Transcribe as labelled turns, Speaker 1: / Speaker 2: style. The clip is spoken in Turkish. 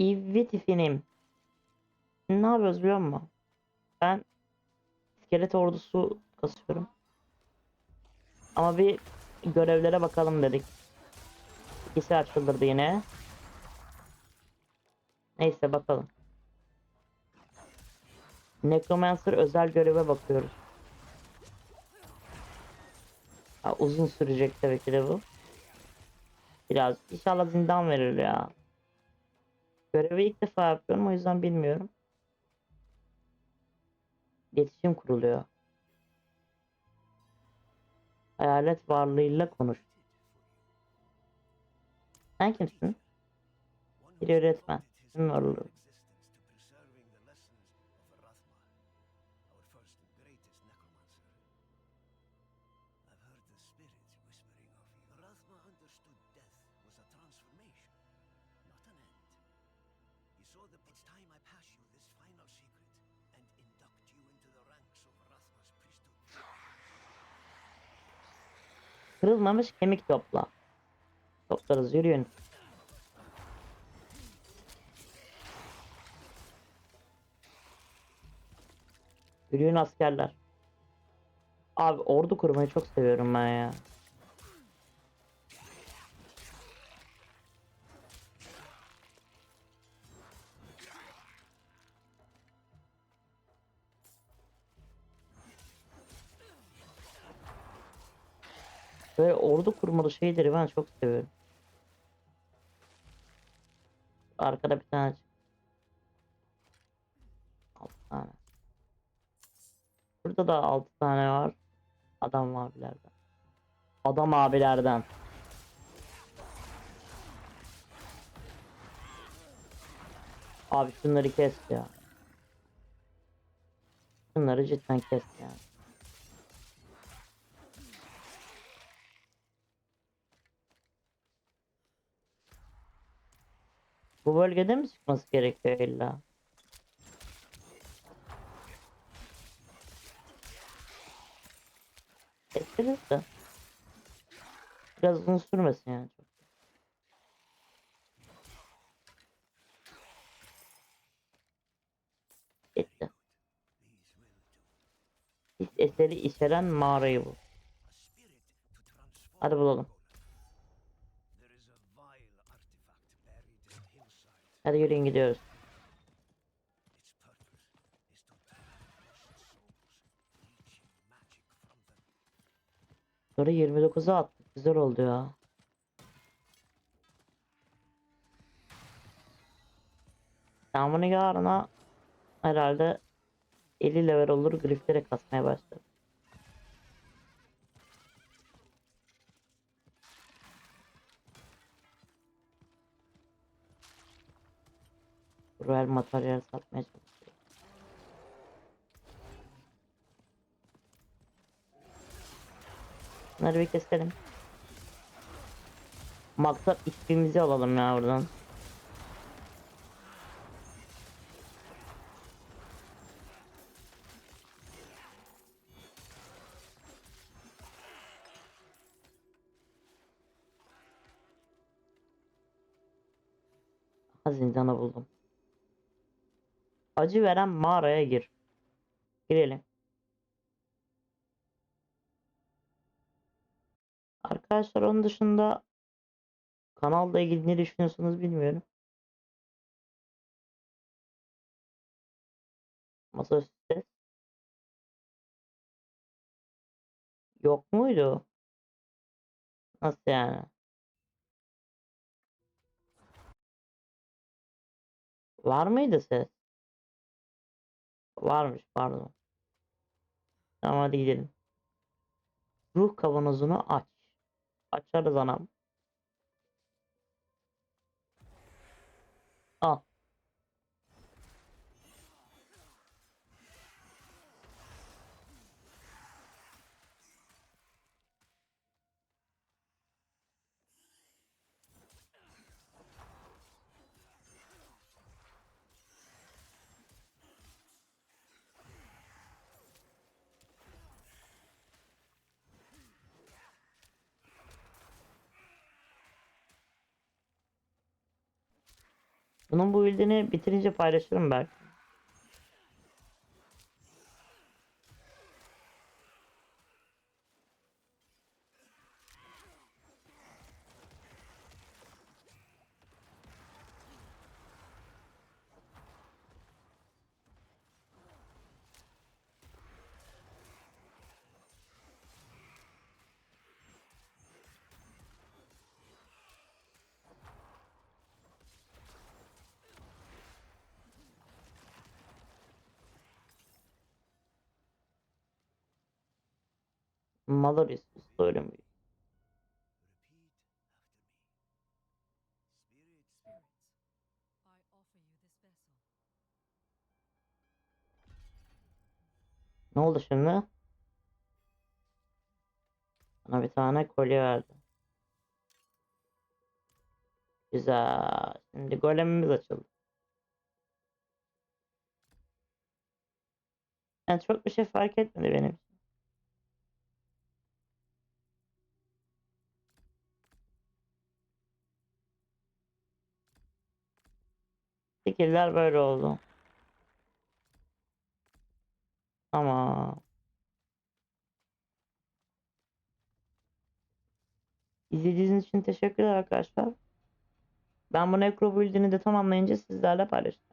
Speaker 1: İvvitifinim. Ne yapıyoruz biliyor musun? Ben iskelet ordusu kasıyorum. Ama bir görevlere bakalım dedik. İkisi açıldırdı yine. Neyse bakalım. Necromancer özel göreve bakıyoruz. Ha, uzun sürecek tabii ki de bu. Biraz. İnşallah zindan verir ya. Görevi ilk defa yapıyorum o yüzden bilmiyorum. İletişim kuruluyor. Hayalet varlığıyla konuş. Sen kimsin? Bir öğretmen. Kimin varlığı?
Speaker 2: Rathma understood death was a transformation. Saw that it's time I pass you this final secret and induct you into the ranks of Rathma's priesthood.
Speaker 1: Kırılmamış kemik topla. Toplarız yürüyün. Yürüyün askerler. Abi ordu kurmayı çok seviyorum ben ya. Böyle ordu kurmalı şeyleri ben çok seviyorum. Arkada bir tane. Altı tane. Burada da altı tane var. Adam abilerden. Adam abilerden. Abi şunları kes ya. Şunları cidden kes yani. Bu bölgede mi çıkması gerekiyor illa? Keseriz de. Biraz uzun sürmesin yani çok. Bitti. His eseri içeren mağarayı
Speaker 2: transform
Speaker 1: Hadi bulalım. Hadi yürüyün gidiyoruz. Sonra 29'a attık. Güzel oldu ya. Ben bunu yarına herhalde 50 level olur griflere kasmaya başladım. Royal materyal satmaya çalışıyorum. Bunları bir keselim. Maksat ismimizi alalım ya buradan. Zindanı buldum. Acı veren mağaraya gir. Girelim. Arkadaşlar onun dışında kanalla ilgili ne düşünüyorsunuz bilmiyorum. Masaüstü Yok muydu? Nasıl yani? Var mıydı ses? Varmış pardon. Tamam hadi gidelim. Ruh kavanozunu aç. Açarız anam. Al. Bunun bu build'ini bitirince paylaşırım belki.
Speaker 3: This vessel.
Speaker 1: Ne oldu şimdi? Bana bir tane kolye verdi. Güzel. Şimdi golemimiz açıldı. Yani çok bir şey fark etmedi benim için. Skill'ler böyle oldu. Ama İzlediğiniz için teşekkürler arkadaşlar. Ben bu Necro build'ini de tamamlayınca sizlerle paylaşacağım.